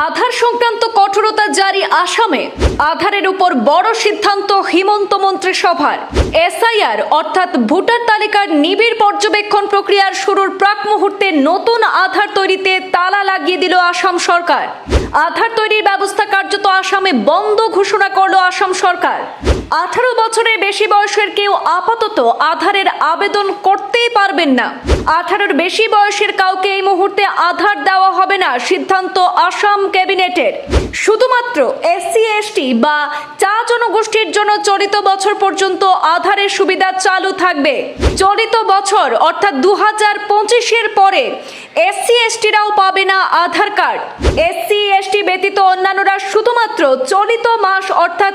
আধার সংক্রান্ত কঠোরতা জারি আসামে। আধারের উপর বড় সিদ্ধান্ত হিমন্ত মন্ত্রিসভার এসআইআর, অর্থাৎ ভোটার তালিকার নিবিড় পর্যবেক্ষণ প্রক্রিয়ার শুরুর প্রাক মুহূর্তে নতুন আধার তৈরিতে তালা লাগিয়ে দিল আসাম সরকার। আধার তৈরির ব্যবস্থা কার্যত আসামে বন্ধ ঘোষণা করল আসাম সরকার। আঠারো বছরের বেশি বয়সের কেউ আপাতত আধারের আবেদন পারবেন না। আঠারোর বেশি বয়সের কাউকে এই মুহূর্তে আধার দেওয়া হবে না সিদ্ধান্ত আসাম ক্যাবিনেটের। শুধুমাত্র এসসি, এসটি বা চা জনগোষ্ঠীর জন্য চলিত বছর পর্যন্ত আধারের সুবিধা চালু থাকবে। চলিত বছর, অর্থাৎ দু হাজার পঁচিশের পরে এসসি, এসটিরাও পাবে না আধার কার্ড। এসসি, এসটি ব্যতীত অন্যান্যরা শুধুমাত্র চলিত মাস, অর্থাৎ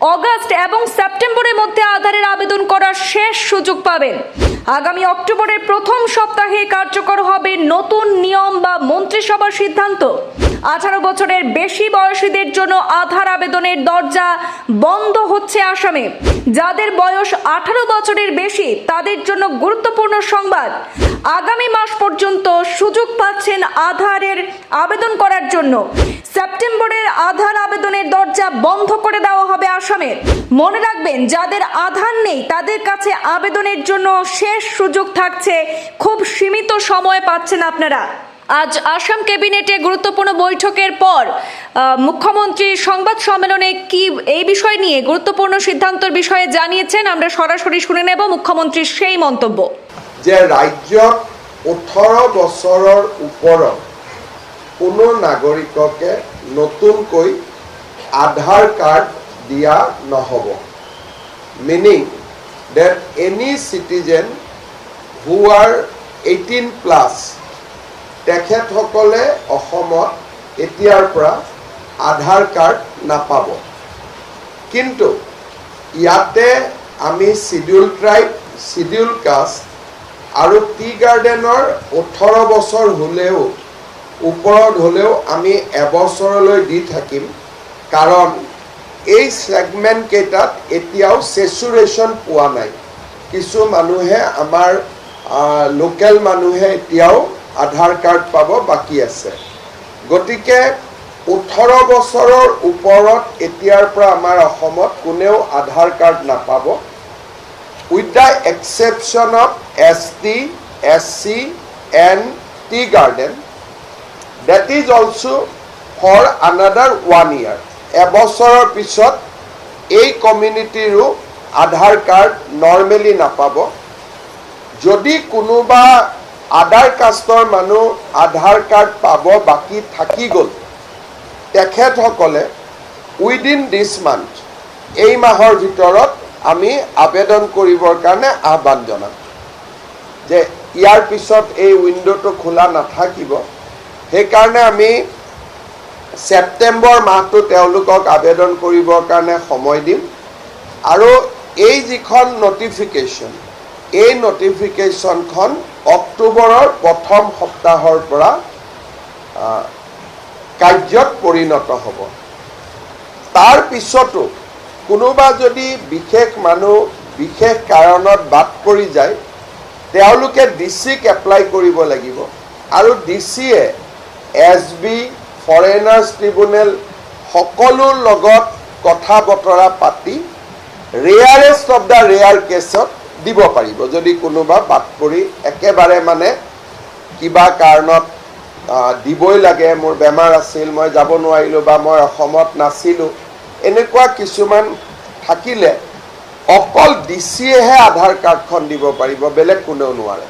অগাস্ট এবং সেপ্টেম্বরের মধ্যে আধারের আবেদন করার শেষ সুযোগ পাবেন। আগামী অক্টোবরের প্রথম সপ্তাহে কার্যকর হবে নতুন নিয়ম বা মন্ত্রিসভার সিদ্ধান্ত। আঠারো বছরের বেশি বয়সীদের জন্য আধার আবেদনের দরজা বন্ধ হচ্ছে আসামে। যাদের বয়স আঠারো বছরের বেশি, তাদের জন্য গুরুত্বপূর্ণ সংবাদ। আগামী মাস পর্যন্ত আধারের আবেদন করার জন্য। সেপ্টেম্বরের আধার আবেদনের দরজা বন্ধ করে দেওয়া হবে আসামের। মনে রাখবেন, যাদের আধার নেই, তাদের কাছে আবেদনের জন্য শেষ সুযোগ থাকছে। খুব সীমিত সময় পাচ্ছেন আপনারা। আজ আসাম ক্যাবিনেটে গুরুত্বপূর্ণ বৈঠকের পর মুখ্যমন্ত্রী সংবাদ সম্মেলনে কি এই বিষয় নিয়ে গুরুত্বপূর্ণ সিদ্ধান্তের বিষয়ে জানিয়েছেন, আমরা সরাসরি শুনে নেব মুখ্যমন্ত্রীর সেই মন্তব্য। যে ৰাজ্যত ওঠৰ বছৰৰ ওপৰত কোনো নাগৰিককে নতুনকৈ আধাৰ কাৰ্ড দিয়া নহ'ব। Meaning that any citizen who are eighteen plus তেখেতসকলে অসমত এতিয়াৰ পৰা আধাৰ কাৰ্ড নাপাব। কিন্তু ইয়াতে আমি চিডিউল ট্ৰাইব চিডিউল কাষ্ট আৰু টি গাৰ্ডেনৰ ওঠৰ বছৰ হ'লেও ওপৰত হ'লেও আমি এবছৰলৈ দি থাকিম। কাৰণ এই ছেগমেণ্টকেইটাত এতিয়াও চেচুৰেশ্যন পোৱা নাই। কিছু মানুহে আমাৰ লোকেল মানুহে এতিয়াও আধাৰ কাৰ্ড পাব বাকী আছে। গতিকে ওঠৰ বছৰৰ ওপৰত এতিয়াৰ পৰা আমাৰ অসমত কোনেও আধাৰ কাৰ্ড নাপাব। With the exception of ST, SC, and tea garden, that is also for another one year. এবছৰৰ পিছত এই কমিউনিটিৰো আধাৰ কাৰ্ড নৰ্মেলি নাপাব যদি কোনোবা আধাৰ কাষ্টৰ মানুহ আধাৰ কাৰ্ড পাব বাকী থাকি গ'ল তেখেতসকলে উইদিন দিছ মান্থ এই মাহৰ ভিতৰত আমি আবেদন কৰিবৰ কাৰণে আহ্বান জনাম যে ইয়াৰ পিছত এই উইণ্ড'টো খোলা নাথাকিব। সেইকাৰণে আমি ছেপ্টেম্বৰ মাহটো তেওঁলোকক আবেদন কৰিবৰ কাৰণে সময় দিম। আৰু এই যিখন নটিফিকেশ্যন এই নটিফিকেশ্যনখন অক্টোবৰৰ প্ৰথম সপ্তাহৰ পৰা কাৰ্যত পৰিণত হ'ব। তাৰ পিছতো কোনোবা যদি বিশেষ মানুহ বিশেষ কাৰণত বাদ পৰি যায় তেওঁলোকে ডি চিক এপ্লাই কৰিব লাগিব। আৰু ডি চিয়ে এছ বি ফৰেনাৰ্ছ ট্ৰিবুনেল সকলোৰ লগত কথা বতৰা পাতি ৰেয়াৰেষ্ট অফ দ্য ৰেয়াৰ কেছত দিব পাৰিব। যদি কোনোবা বাদ পৰি একেবাৰে মানে কিবা কাৰণত দিবই লাগে মোৰ বেমাৰ আছিল মই যাব নোৱাৰিলোঁ বা মই অসমত নাছিলোঁ এনেকুৱা কিছুমান থাকিলে অকল ডি চিয়েহে আধাৰ কাৰ্ডখন দিব পাৰিব বেলেগ কোনেও নোৱাৰে।